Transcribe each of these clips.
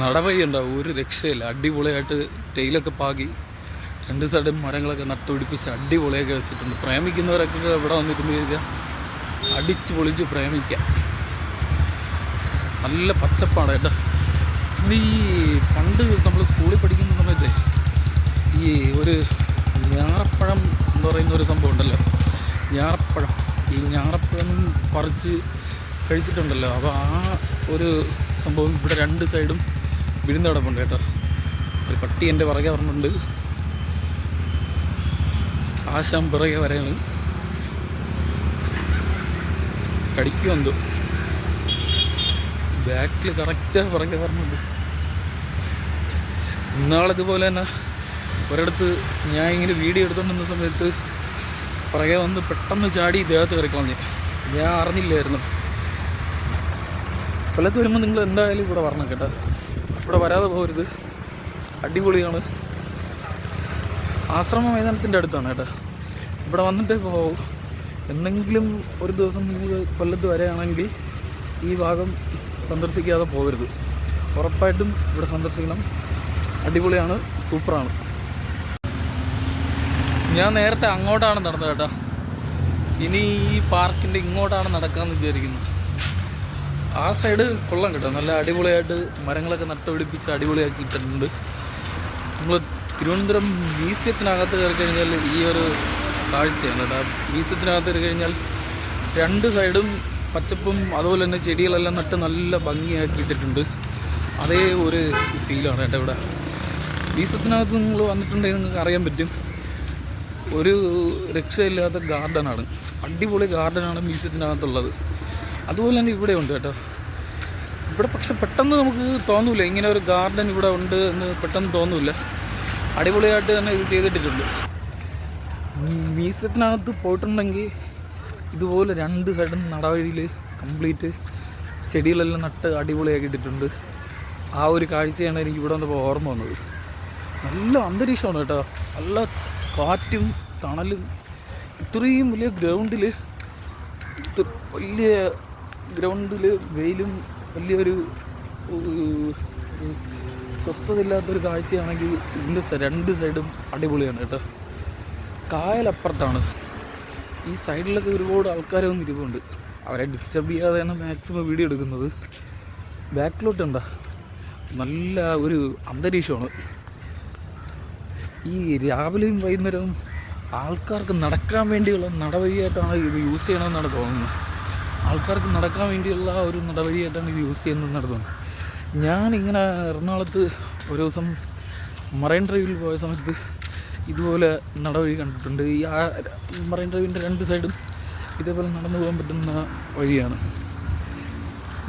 നടവഴി ഉണ്ടാവും ഒരു രക്ഷയില്ല. അടിപൊളിയായിട്ട് ടെയിലൊക്കെ പാകി. രണ്ട് സൈഡും മരങ്ങളൊക്കെ നട്ടുപിടിപ്പിച്ച് അടിപൊളിയൊക്കെ വെച്ചിട്ടുണ്ട്. പ്രേമിക്കുന്നവരൊക്കെ ഇവിടെ വന്നിരുന്ന് കഴിഞ്ഞാൽ അടിച്ച് പൊളിച്ച് പ്രേമിക്കാം. നല്ല പച്ചപ്പാണ് കേട്ടോ. ഈ പണ്ട് നമ്മൾ സ്കൂളിൽ പഠിക്കുന്ന സമയത്ത് ഈ ഒരു ഞാറപ്പഴം എന്ന് പറയുന്ന ഒരു സംഭവം ഉണ്ടല്ലോ. ഞാറപ്പഴം. ഈ ഞാറപ്പഴം പറിച്ച് കഴിച്ചിട്ടുണ്ടല്ലോ. അപ്പോൾ ആ ഒരു സംഭവം ഇവിടെ രണ്ട് സൈഡും വിഴുന്ന് കിടപ്പുണ്ട് കേട്ടോ. ഒരു പട്ടി എന്റെ പുറകെ പറഞ്ഞിട്ടുണ്ട് ആശാൻ പിറകെ വരെയാണ് കടിക്കുമെന്തോ ബാക്കിൽ കറക്റ്റ് പുറകെ പറഞ്ഞിട്ടുണ്ട് ഇന്നാളിതുപോലെ തന്നെ ഒരിടത്ത് ഞാൻ ഇങ്ങനെ വീഡിയോ എടുത്തോണ്ടിരുന്ന സമയത്ത് പുറകെ വന്ന് പെട്ടെന്ന് ചാടി ദേഹത്ത് കയറി കളഞ്ഞു. ഞാൻ അറിഞ്ഞില്ലായിരുന്നു. കൊല്ലത്ത് വരുമ്പോൾ നിങ്ങൾ എന്തായാലും ഇവിടെ വരണം കേട്ടോ. ഇവിടെ വരാതെ പോകരുത് അടിപൊളിയാണ്. ആശ്രമ മൈതാനത്തിന്റെ അടുത്താണ് കേട്ടോ. ഇവിടെ വന്നിട്ടേ പോകും എന്തെങ്കിലും ഒരു ദിവസം നിങ്ങൾ കൊല്ലത്ത് വരികയാണെങ്കിൽ ഈ ഭാഗം സന്ദർശിക്കാതെ പോകരുത്. ഉറപ്പായിട്ടും ഇവിടെ സന്ദർശിക്കണം. അടിപൊളിയാണ് സൂപ്പറാണ്. ഞാൻ നേരത്തെ അങ്ങോട്ടാണ് നടന്നത് കേട്ടോ. ഇനി ഈ പാർക്കിന്റെ ഇങ്ങോട്ടാണ് നടക്കാമെന്ന് വിചാരിക്കുന്നു. ആ സൈഡ് കൊള്ളാം കേട്ടോ. നല്ല അടിപൊളിയായിട്ട് മരങ്ങളൊക്കെ നട്ടുപിടിപ്പിച്ച് അടിപൊളിയാക്കിയിട്ടുണ്ട് നമ്മൾ തിരുവനന്തപുരം മ്യൂസിയത്തിനകത്ത് കയറി കഴിഞ്ഞാൽ ഈ ഒരു കാഴ്ചയാണ് കേട്ടോ. മ്യൂസിയത്തിനകത്ത് കയറി കഴിഞ്ഞാൽ രണ്ട് സൈഡും പച്ചപ്പും അതുപോലെ തന്നെ ചെടികളെല്ലാം നട്ട് നല്ല ഭംഗിയാക്കിയിട്ടിട്ടുണ്ട് അതേ ഒരു ഫീലാണ് കേട്ടോ ഇവിടെ. മ്യൂസിയത്തിനകത്ത് നിങ്ങൾ വന്നിട്ടുണ്ടെങ്കിൽ നിങ്ങൾക്ക് അറിയാൻ പറ്റും. ഒരു രക്ഷയില്ലാത്ത ഗാർഡനാണ്. അടിപൊളി ഗാർഡനാണ് മ്യൂസിയത്തിനകത്തുള്ളത്. അതുപോലെ തന്നെ ഇവിടെ ഉണ്ട് കേട്ടോ. ഇവിടെ പക്ഷെ പെട്ടെന്ന് നമുക്ക് തോന്നൂല. ഇങ്ങനെ ഒരു ഗാർഡൻ ഇവിടെ ഉണ്ട് എന്ന് പെട്ടെന്ന് തോന്നൂല. അടിപൊളിയായിട്ട് തന്നെ ഇത് ചെയ്തിട്ടിട്ടുണ്ട്. മ്യൂസിയത്തിനകത്ത് പോയിട്ടുണ്ടെങ്കിൽ ഇതുപോലെ രണ്ട് സൈഡും നടവഴിയിൽ കംപ്ലീറ്റ് ചെടികളെല്ലാം നട്ട് അടിപൊളിയാക്കിയിട്ടിട്ടുണ്ട് ആ ഒരു കാഴ്ചയാണ് എനിക്ക് ഇവിടെ വന്നപ്പോൾ ഓർമ്മ വന്നത്. നല്ല അന്തരീക്ഷമാണ് കേട്ടോ. നല്ല കാറ്റും തണലും. ഇത്രയും വലിയ ഗ്രൗണ്ടിൽ വലിയ ഗ്രൗണ്ടിൽ വെയിലും വലിയൊരു സ്വസ്ഥതയില്ലാത്തൊരു കാഴ്ചയാണെങ്കിൽ ഇതിന്റെ രണ്ട് സൈഡും അടിപൊളിയാണ് കേട്ടോ. കായലപ്പുറത്താണ്. ഈ സൈഡിലൊക്കെ ഒരുപാട് ആൾക്കാർ വന്ന് ഇരിപ്പുണ്ട്. അവരെ ഡിസ്റ്റർബ് ചെയ്യാതെയാണ് മാക്സിമം വീഡിയോ എടുക്കുന്നത്. ബാക്കിലോട്ടുണ്ടോ നല്ല ഒരു അന്തരീക്ഷമാണ്. ഈ രാവിലെയും വൈകുന്നേരവും ആൾക്കാർക്ക് നടക്കാൻ വേണ്ടിയുള്ള നടപടിയായിട്ടാണ് ഇത് യൂസ് ചെയ്യണമെന്നാണ് തോന്നുന്നത്. ആൾക്കാർക്ക് നടക്കാൻ വേണ്ടിയുള്ള ഒരു നടപടിയായിട്ടാണ് ഇത് യൂസ് ചെയ്യുന്നതെന്നാണ് ഞാൻ ഇങ്ങനെ എറണാകുളത്ത് ഒരു ദിവസം മറൈൻ ഡ്രൈവിൽ പോയ സമയത്ത് ഇതുപോലെ നടവഴി കണ്ടിട്ടുണ്ട്. ഈ ആ മറൈൻ ഡ്രൈവിന്റെ രണ്ട് സൈഡും ഇതേപോലെ നടന്നു പോകാൻ പറ്റുന്ന വഴിയാണ്.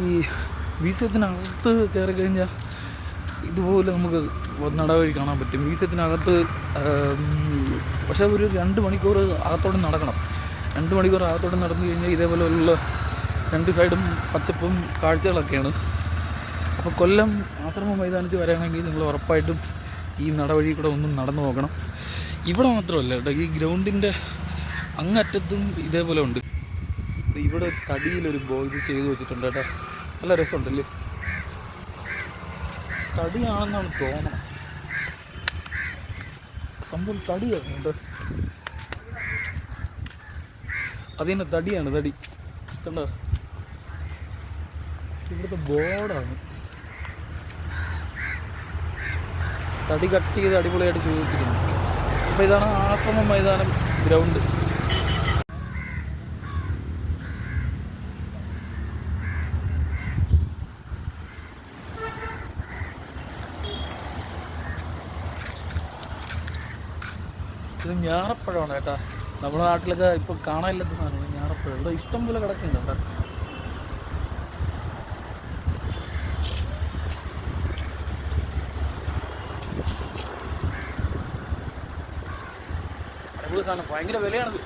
ഈ മ്യൂസിയത്തിനകത്ത് കയറി കഴിഞ്ഞാൽ ഇതുപോലെ നമുക്ക് നടവഴി കാണാൻ പറ്റും. മ്യൂസിയത്തിനകത്ത് പക്ഷേ ഒരു രണ്ട് മണിക്കൂർ അകത്തോടെ നടക്കണം. രണ്ട് മണിക്കൂർ അകത്തോടെ നടന്നു കഴിഞ്ഞാൽ ഇതേപോലെയുള്ള രണ്ട് സൈഡും പച്ചപ്പും കാഴ്ചകളൊക്കെയാണ്. അപ്പോൾ കൊല്ലം ആശ്രമ മൈതാനത്തിൽ വരാണെങ്കിൽ നിങ്ങൾ ഉറപ്പായിട്ടും ഈ നടവഴി കൂടെ ഒന്നും നടന്നു നോക്കണം ഇവിടെ മാത്രമല്ല കേട്ടോ ഈ ഗ്രൗണ്ടിന്റെ അങ്ങറ്റത്തും ഇതേപോലെ ഉണ്ട്. ഇവിടെ തടിയിലൊരു ബോൾ ചെയ്ത് വെച്ചിട്ടുണ്ട് കേട്ടോ. നല്ല രസമുണ്ടല്ലേ? തടിയാണെന്നാണ് തോന്നണം സംഭവം തടിയാണ് അതിന്റെ തടിയാണ് തടി. കണ്ടോ? ഇവിടുത്തെ ബോർഡാണ്. തടി കട്ട് ചെയ്ത് അടിപൊളിയായിട്ട് ചോദിച്ചിരിക്കുന്നു അപ്പോൾ ഇതാണ് ആശ്രമം മൈതാനം ഗ്രൗണ്ട് ഇത് ഞാറപ്പഴമാണ് കേട്ടാ. നമ്മുടെ നാട്ടിലൊക്കെ ഇപ്പൊ കാണാനില്ലാത്ത സാധനം ഞാറപ്പഴം. ഇവിടെ ഇഷ്ടം പോലെ കിടക്കുന്നുണ്ട് ഭയങ്കര വിലയാണത്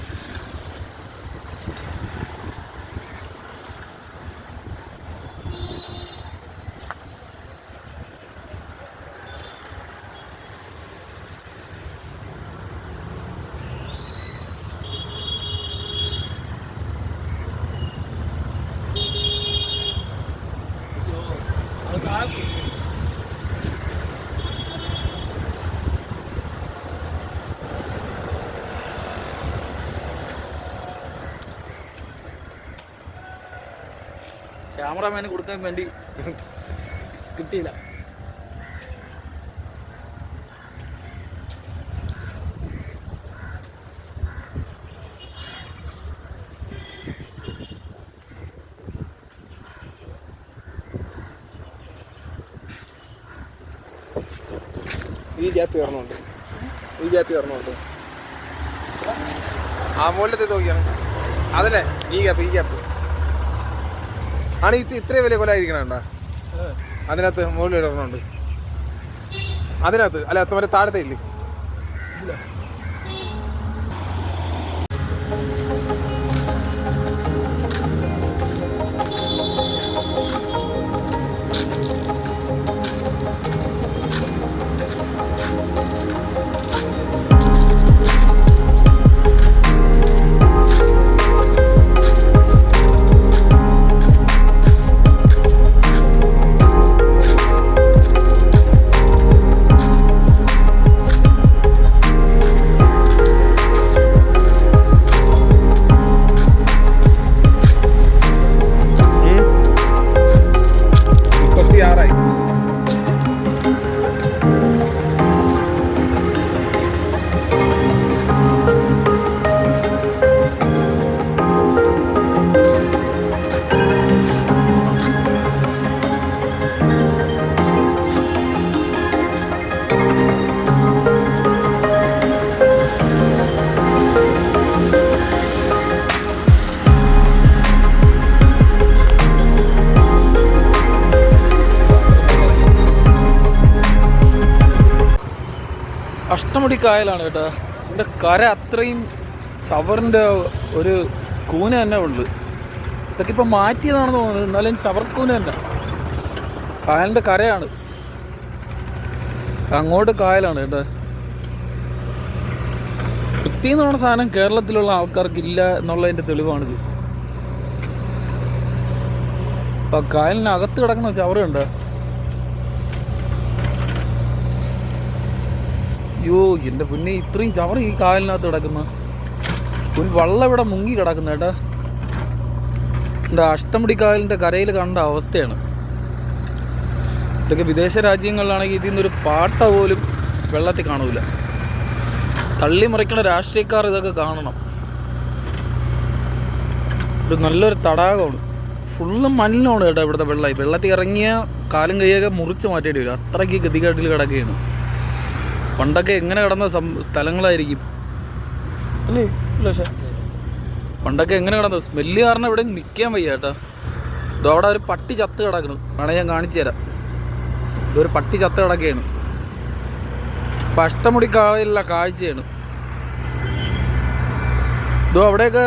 അത് താഴെ ക്യാമറാമാന് കൊടുക്കാൻ വേണ്ടി കിട്ടിയില്ല. ഈ ഗ്യാപ്പ് ഉയർന്നുണ്ട് ഈ ഗ്യാപ്പ് ഉയർന്നുണ്ട് ആ മുകളിലത്തെ നോക്കിയാണ്. അതല്ലേ? ഈ ഗ്യാപ്പ് ഈ ഗ്യാപ്പ്. ആണ് ഇത് ഇത്രയും വലിയ ആയിരിക്കണണ്ട അതിനകത്ത് മുകളിൽ ഇടണുണ്ട് അതിനകത്ത് അല്ല മറ്റേ താഴത്തെ ഇല്ലേ? അഷ്ടമുടി കായലാണ് കേട്ടോ. എന്റെ കര അത്രയും ചവറിന്റെ ഒരു കൂന തന്നെ ഉള്ളു. ഇതൊക്കെ ഇപ്പം മാറ്റിയതാണെന്ന് തോന്നുന്നത് എന്നാലും ചവർക്കൂന തന്നെ. കായലിന്റെ കരയാണ്. അങ്ങോട്ട് കായലാണ് കേട്ടോ. വൃത്തി എന്ന് പറയുന്ന സാധനം കേരളത്തിലുള്ള ആൾക്കാർക്ക് ഇല്ല എന്നുള്ളതിന്റെ തെളിവാണിത്. അപ്പം കായലിനകത്ത് കിടക്കുന്ന ചവറുണ്ട്. അയ്യോ എന്റെ പിന്നെ ഇത്രയും ചവറ് ഈ കായലിനകത്ത് കിടക്കുന്ന. ഒരു വള്ളം ഇവിടെ മുങ്ങി കിടക്കുന്ന കേട്ടാ എന്റെ അഷ്ടമുടി കായലിന്റെ കരയിൽ കണ്ട അവസ്ഥയാണ്. ഇതൊക്കെ വിദേശ രാജ്യങ്ങളിലാണെങ്കിൽ ഇതിൽ നിന്നൊരു പാട്ട പോലും വെള്ളത്തിൽ കാണൂല. തള്ളി മറിക്കണ രാഷ്ട്രീയക്കാർ ഇതൊക്കെ കാണണം. ഒരു നല്ലൊരു തടാകമാണ്. ഫുള്ള് മലിനമാണ് കേട്ടോ ഇവിടുത്തെ വെള്ളം. വെള്ളത്തിൽ ഇറങ്ങിയ കാലും കൈയൊക്കെ മുറിച്ച് മാറ്റേണ്ടി വരും. അത്രയ്ക്ക് ഗതികേട്ടിൽ കിടക്കുകയാണ്. പണ്ടൊക്കെ എങ്ങനെ കിടന്ന സ്ഥലങ്ങളായിരിക്കും? അല്ലേ? പക്ഷേ. പണ്ടൊക്കെ എങ്ങനെ കിടന്ന? സ്മെല്ല് കാരണം ഇവിടെ നിൽക്കാൻ വയ്യ കേട്ടോ. ഇത് അവിടെ ഒരു പട്ടി ചത്ത് കിടക്കണം വേണേൽ ഞാൻ കാണിച്ചു തരാം. ഇതൊരു പട്ടി ചത്ത് കിടക്കുകയാണ്. അപ്പം അഷ്ടമുടി കായലുള്ള കാഴ്ചയാണ്. ഇതോ അവിടെയൊക്കെ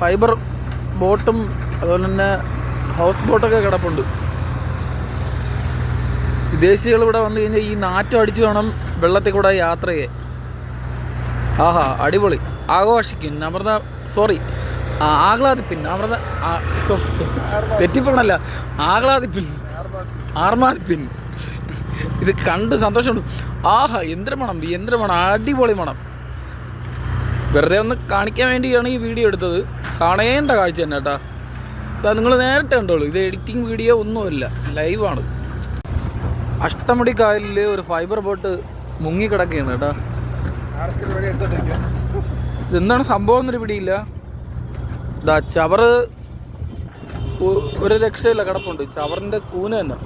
ഫൈബർ ബോട്ടും അതുപോലെ തന്നെ ഹൗസ് ബോട്ടൊക്കെ കിടപ്പുണ്ട്. വിദേശികൾ ഇവിടെ വന്നു കഴിഞ്ഞാൽ ഈ നാറ്റം അടിച്ചു വേണം വെള്ളത്തിൽ കൂടെ യാത്ര ചെയ്യാൻ ആഹാ അടിപൊളി. ആഘോഷിക്കും. അമൃത സോറി ആഹ്ലാദിപ്പിൻ. അമൃത തെറ്റിപ്പണല്ല. ആഹ്ലാദിപ്പിൻ. ആർമാദിപ്പിൻ. ഇത് കണ്ട് സന്തോഷമുണ്ട്. ആഹാ യന്ത്രമണം യന്ത്രമണം അടിപൊളി മണം. വെറുതെ ഒന്ന് കാണിക്കാൻ വേണ്ടിയാണ് ഈ വീഡിയോ എടുത്തത്. കാണേണ്ട കാഴ്ച തന്നെ കേട്ടാ. നിങ്ങൾ നേരിട്ട് കണ്ടോളൂ. ഇത് എഡിറ്റിംഗ് വീഡിയോ ഒന്നുമല്ല. ലൈവാണ് അഷ്ടമുടി കായലിൽ ഒരു ഫൈബർ ബോട്ട് മുങ്ങിക്കിടക്കുകയാണ് കേട്ടോ. ഇതെന്താണ് സംഭവം എന്നൊരു പിടിയില്ല. ഇതാ ചവറ് ഒരു രക്ഷയില്ല കിടപ്പുണ്ട്. ചവറിന്റെ കൂന തന്നെ.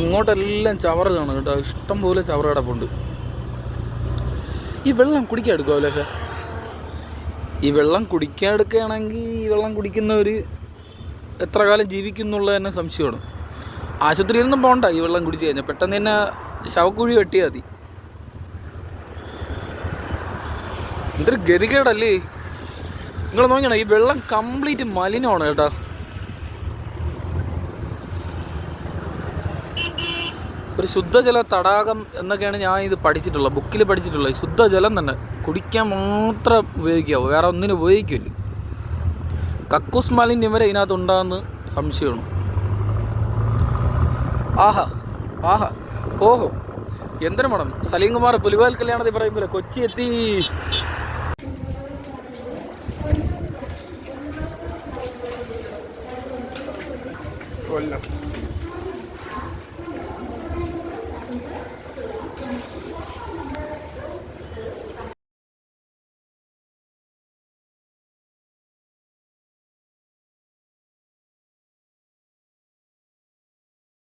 ഇങ്ങോട്ടെല്ലാം ചവറ് കാണും കേട്ടോ. ഇഷ്ടം പോലെ ചവറ് കിടപ്പുണ്ട്. ഈ വെള്ളം കുടിക്കാൻ എടുക്കുമല്ലോ പക്ഷേ ഈ വെള്ളം കുടിക്കാൻ എടുക്കുകയാണെങ്കിൽ ഈ വെള്ളം കുടിക്കുന്നവർ എത്ര കാലം ജീവിക്കുന്നുള്ള തന്നെ സംശയമാണ്. ആശുപത്രിയിലൊന്നും പോകണ്ട ഈ വെള്ളം കുടിച്ച് കഴിഞ്ഞാൽ പെട്ടെന്ന് തന്നെ ശവക്കുഴി വെട്ടിയാൽ മതി. എന്തൊരു ഗതികേടല്ലേ? നിങ്ങൾ നോക്കണം ഈ വെള്ളം കംപ്ലീറ്റ് മലിനമാണ് കേട്ടോ. ഒരു ശുദ്ധജല തടാകം എന്നൊക്കെയാണ് ഞാൻ ഇത് പഠിച്ചിട്ടുള്ളത് ബുക്കിൽ പഠിച്ചിട്ടുള്ളത്. ശുദ്ധജലം തന്നെ കുടിക്കാൻ മാത്രം ഉപയോഗിക്കാവൂ വേറെ ഒന്നിനും ഉപയോഗിക്കില്ല. കക്കൂസ് മാലിന്യം വരെ ഇതിനകത്ത് ഉണ്ടാകുന്ന സംശയമാണ്. ആഹാ ആഹാ. ഓഹോ. എന്തൊരു മണം. സലീം കുമാർ പുലിവേൽ കല്യാണത്തിൽ പറയുമ്പോലെ കൊച്ചി എത്തി കൊല്ലം.